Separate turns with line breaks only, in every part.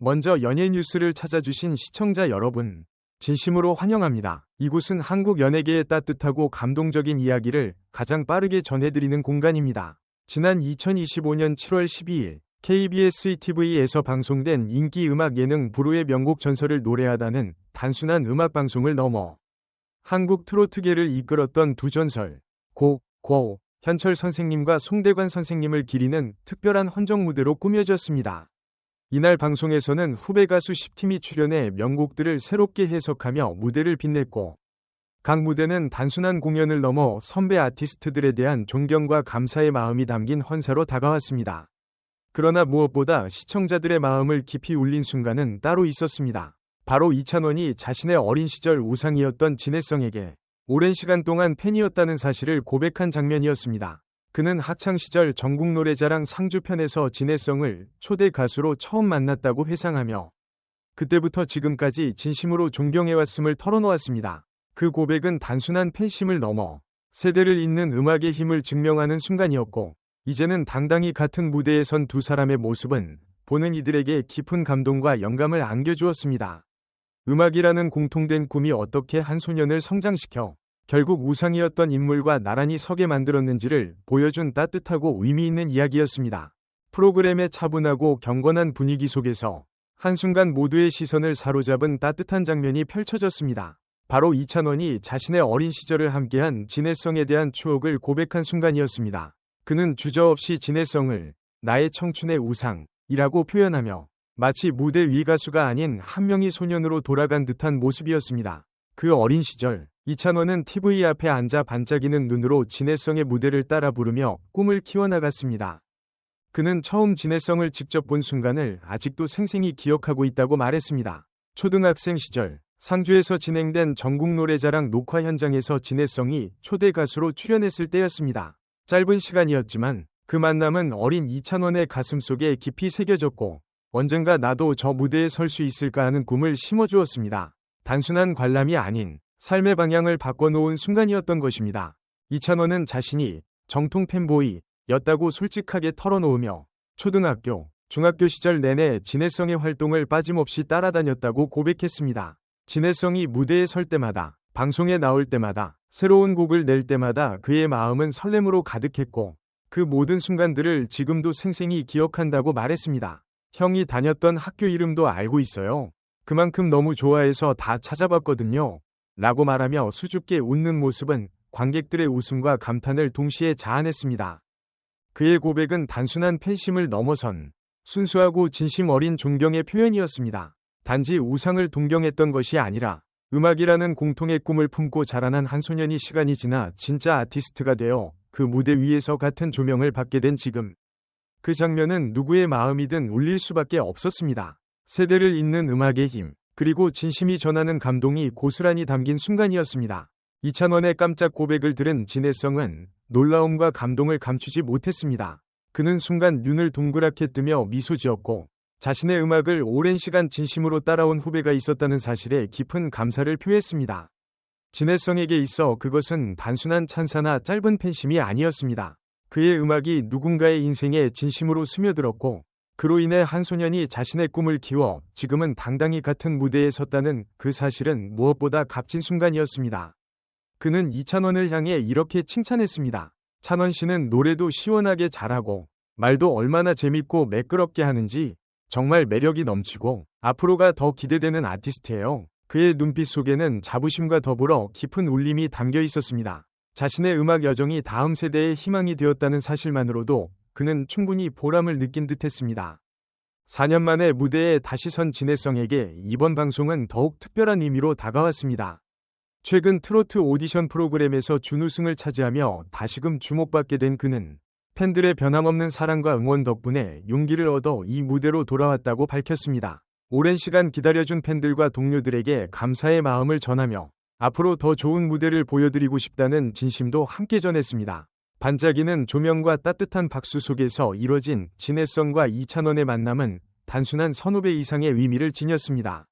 먼저 연예 뉴스를 찾아주신 시청자 여러분, 진심으로 환영합니다. 이곳은 한국 연예계의 따뜻하고 감동적인 이야기를 가장 빠르게 전해드리는 공간입니다. 지난 2025년 7월 12일 KBS TV에서 방송된 인기 음악 예능 부르의 명곡 전설을 노래하다는 단순한 음악 방송을 넘어 한국 트로트계를 이끌었던 두 전설, 고, 고, 현철 선생님과 송대관 선생님을 기리는 특별한 헌정 무대로 꾸며졌습니다. 이날 방송에서는 후배 가수 10팀이 출연해 명곡들을 새롭게 해석하며 무대를 빛냈고 각 무대는 단순한 공연을 넘어 선배 아티스트들에 대한 존경과 감사의 마음이 담긴 헌사로 다가왔습니다. 그러나 무엇보다 시청자들의 마음을 깊이 울린 순간은 따로 있었습니다. 바로 이찬원이 자신의 어린 시절 우상이었던 진해성에게 오랜 시간 동안 팬이었다는 사실을 고백한 장면이었습니다. 그는 학창시절 전국노래자랑 상주편에서 진해성을 초대 가수로 처음 만났다고 회상하며 그때부터 지금까지 진심으로 존경해왔음을 털어놓았습니다. 그 고백은 단순한 팬심을 넘어 세대를 잇는 음악의 힘을 증명하는 순간이었고 이제는 당당히 같은 무대에 선 두 사람의 모습은 보는 이들에게 깊은 감동과 영감을 안겨주었습니다. 음악이라는 공통된 꿈이 어떻게 한 소년을 성장시켜 결국 우상이었던 인물과 나란히 서게 만들었는지를 보여준 따뜻하고 의미 있는 이야기였습니다. 프로그램의 차분하고 경건한 분위기 속에서 한순간 모두의 시선을 사로잡은 따뜻한 장면이 펼쳐졌습니다. 바로 이찬원이 자신의 어린 시절을 함께한 진해성에 대한 추억을 고백한 순간이었습니다. 그는 주저없이 진해성을 나의 청춘의 우상이라고 표현하며 마치 무대 위 가수가 아닌 한 명의 소년으로 돌아간 듯한 모습이었습니다. 그 어린 시절 이찬원은 TV 앞에 앉아 반짝이는 눈으로 진해성의 무대를 따라 부르며 꿈을 키워나갔습니다. 그는 처음 진해성을 직접 본 순간을 아직도 생생히 기억하고 있다고 말했습니다. 초등학생 시절 상주에서 진행된 전국 노래자랑 녹화 현장에서 진해성이 초대 가수로 출연했을 때였습니다. 짧은 시간이었지만 그 만남은 어린 이찬원의 가슴 속에 깊이 새겨졌고 언젠가 나도 저 무대에 설 수 있을까 하는 꿈을 심어주었습니다. 단순한 관람이 아닌 삶의 방향을 바꿔놓은 순간이었던 것입니다. 이찬원은 자신이 정통 팬보이였다고 솔직하게 털어놓으며 초등학교, 중학교 시절 내내 진해성의 활동을 빠짐없이 따라다녔다고 고백했습니다. 진해성이 무대에 설 때마다, 방송에 나올 때마다, 새로운 곡을 낼 때마다 그의 마음은 설렘으로 가득했고 그 모든 순간들을 지금도 생생히 기억한다고 말했습니다. 형이 다녔던 학교 이름도 알고 있어요. 그만큼 너무 좋아해서 다 찾아봤거든요. 라고 말하며 수줍게 웃는 모습은 관객들의 웃음과 감탄을 동시에 자아냈습니다. 그의 고백은 단순한 팬심을 넘어선 순수하고 진심 어린 존경의 표현이었습니다. 단지 우상을 동경했던 것이 아니라 음악이라는 공통의 꿈을 품고 자라난 한 소년이 시간이 지나 진짜 아티스트가 되어 그 무대 위에서 같은 조명을 받게 된 지금. 그 장면은 누구의 마음이든 울릴 수밖에 없었습니다. 세대를 잇는 음악의 힘, 그리고 진심이 전하는 감동이 고스란히 담긴 순간이었습니다. 이찬원의 깜짝 고백을 들은 진해성은 놀라움과 감동을 감추지 못했습니다. 그는 순간 눈을 동그랗게 뜨며 미소 지었고 자신의 음악을 오랜 시간 진심으로 따라온 후배가 있었다는 사실에 깊은 감사를 표했습니다. 진해성에게 있어 그것은 단순한 찬사나 짧은 팬심이 아니었습니다. 그의 음악이 누군가의 인생에 진심으로 스며들었고 그로 인해 한 소년이 자신의 꿈을 키워 지금은 당당히 같은 무대에 섰다는 그 사실은 무엇보다 값진 순간이었습니다. 그는 이찬원을 향해 이렇게 칭찬했습니다. 찬원 씨는 노래도 시원하게 잘하고 말도 얼마나 재밌고 매끄럽게 하는지 정말 매력이 넘치고 앞으로가 더 기대되는 아티스트예요. 그의 눈빛 속에는 자부심과 더불어 깊은 울림이 담겨 있었습니다. 자신의 음악 여정이 다음 세대의 희망이 되었다는 사실만으로도 그는 충분히 보람을 느낀 듯 했습니다. 4년 만에 무대에 다시 선 진해성에게 이번 방송은 더욱 특별한 의미로 다가왔습니다. 최근 트로트 오디션 프로그램에서 준우승을 차지하며 다시금 주목받게 된 그는 팬들의 변함없는 사랑과 응원 덕분에 용기를 얻어 이 무대로 돌아왔다고 밝혔습니다. 오랜 시간 기다려준 팬들과 동료들에게 감사의 마음을 전하며 앞으로 더 좋은 무대를 보여드리고 싶다는 진심도 함께 전했습니다. 반짝이는 조명과 따뜻한 박수 속에서 이뤄진 진해성과 이찬원의 만남은 단순한 선후배 이상의 의미를 지녔습니다.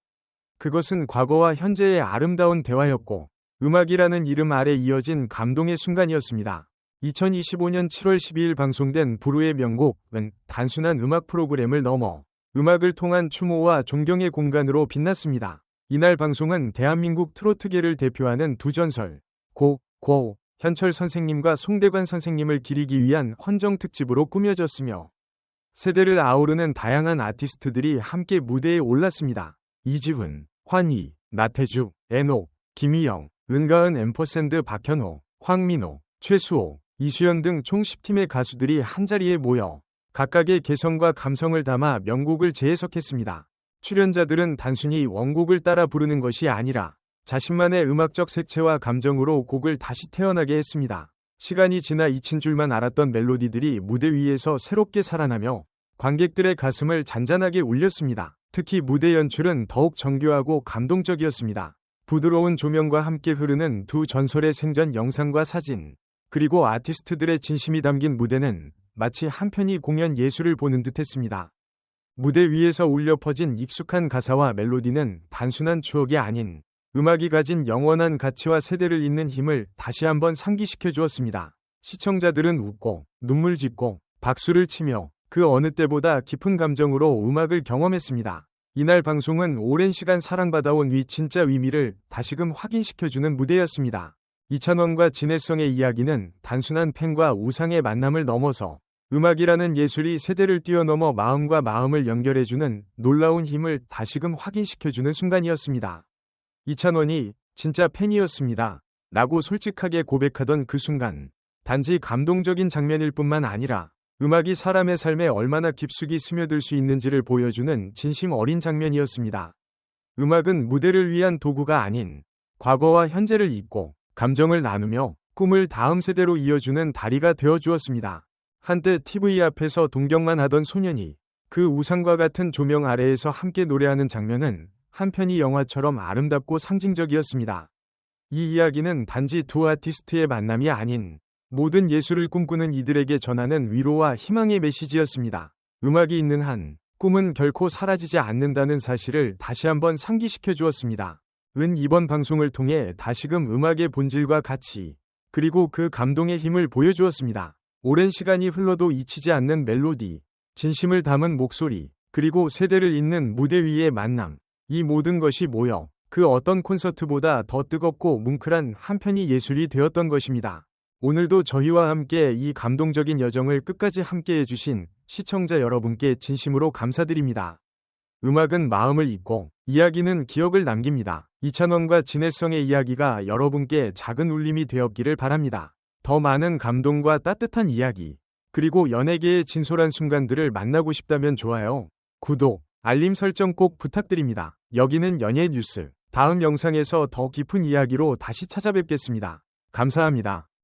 그것은 과거와 현재의 아름다운 대화였고 음악이라는 이름 아래 이어진 감동의 순간이었습니다. 2025년 7월 12일 방송된 부르의 명곡은 단순한 음악 프로그램을 넘어 음악을 통한 추모와 존경의 공간으로 빛났습니다. 이날 방송은 대한민국 트로트계를 대표하는 두 전설, 고, 고, 현철 선생님과 송대관 선생님을 기리기 위한 헌정 특집으로 꾸며졌으며 세대를 아우르는 다양한 아티스트들이 함께 무대에 올랐습니다. 이지훈, 환희, 나태주, 애녹, 김희영, 은가은 엠퍼샌드 박현호, 황민호, 최수호, 이수연 등 총 10팀의 가수들이 한자리에 모여 각각의 개성과 감성을 담아 명곡을 재해석했습니다. 출연자들은 단순히 원곡을 따라 부르는 것이 아니라 자신만의 음악적 색채와 감정으로 곡을 다시 태어나게 했습니다. 시간이 지나 잊힌 줄만 알았던 멜로디들이 무대 위에서 새롭게 살아나며 관객들의 가슴을 잔잔하게 울렸습니다. 특히 무대 연출은 더욱 정교하고 감동적이었습니다. 부드러운 조명과 함께 흐르는 두 전설의 생전 영상과 사진, 그리고 아티스트들의 진심이 담긴 무대는 마치 한편이 공연 예술을 보는 듯 했습니다. 무대 위에서 울려 퍼진 익숙한 가사와 멜로디는 단순한 추억이 아닌 음악이 가진 영원한 가치와 세대를 잇는 힘을 다시 한번 상기시켜 주었습니다. 시청자들은 웃고 눈물 짓고 박수를 치며 그 어느 때보다 깊은 감정으로 음악을 경험했습니다. 이날 방송은 오랜 시간 사랑받아온 위 진짜 의미를 다시금 확인시켜주는 무대였습니다. 이찬원과 진해성의 이야기는 단순한 팬과 우상의 만남을 넘어서 음악이라는 예술이 세대를 뛰어넘어 마음과 마음을 연결해주는 놀라운 힘을 다시금 확인시켜주는 순간이었습니다. 이찬원이 진짜 팬이었습니다. 라고 솔직하게 고백하던 그 순간, 단지 감동적인 장면일 뿐만 아니라 음악이 사람의 삶에 얼마나 깊숙이 스며들 수 있는지를 보여주는 진심 어린 장면이었습니다. 음악은 무대를 위한 도구가 아닌 과거와 현재를 잇고 감정을 나누며 꿈을 다음 세대로 이어주는 다리가 되어 주었습니다. 한때 TV 앞에서 동경만 하던 소년이 그 우상과 같은 조명 아래에서 함께 노래하는 장면은 한편이 영화처럼 아름답고 상징적이었습니다. 이 이야기는 단지 두 아티스트의 만남이 아닌 모든 예술을 꿈꾸는 이들에게 전하는 위로와 희망의 메시지였습니다. 음악이 있는 한 꿈은 결코 사라지지 않는다는 사실을 다시 한번 상기시켜 주었습니다. 은 이번 방송을 통해 다시금 음악의 본질과 가치, 그리고 그 감동의 힘을 보여주었습니다. 오랜 시간이 흘러도 잊히지 않는 멜로디, 진심을 담은 목소리, 그리고 세대를 잇는 무대 위의 만남. 이 모든 것이 모여 그 어떤 콘서트보다 더 뜨겁고 뭉클한 한편이 예술이 되었던 것입니다. 오늘도 저희와 함께 이 감동적인 여정을 끝까지 함께 해주신 시청자 여러분께 진심으로 감사드립니다. 음악은 마음을 잊고 이야기는 기억을 남깁니다. 이찬원과 진해성의 이야기가 여러분께 작은 울림이 되었기를 바랍니다. 더 많은 감동과 따뜻한 이야기, 그리고 연예계의 진솔한 순간들을 만나고 싶다면 좋아요, 구독, 알림 설정 꼭 부탁드립니다. 여기는 연예 뉴스. 다음 영상에서 더 깊은 이야기로 다시 찾아뵙겠습니다. 감사합니다.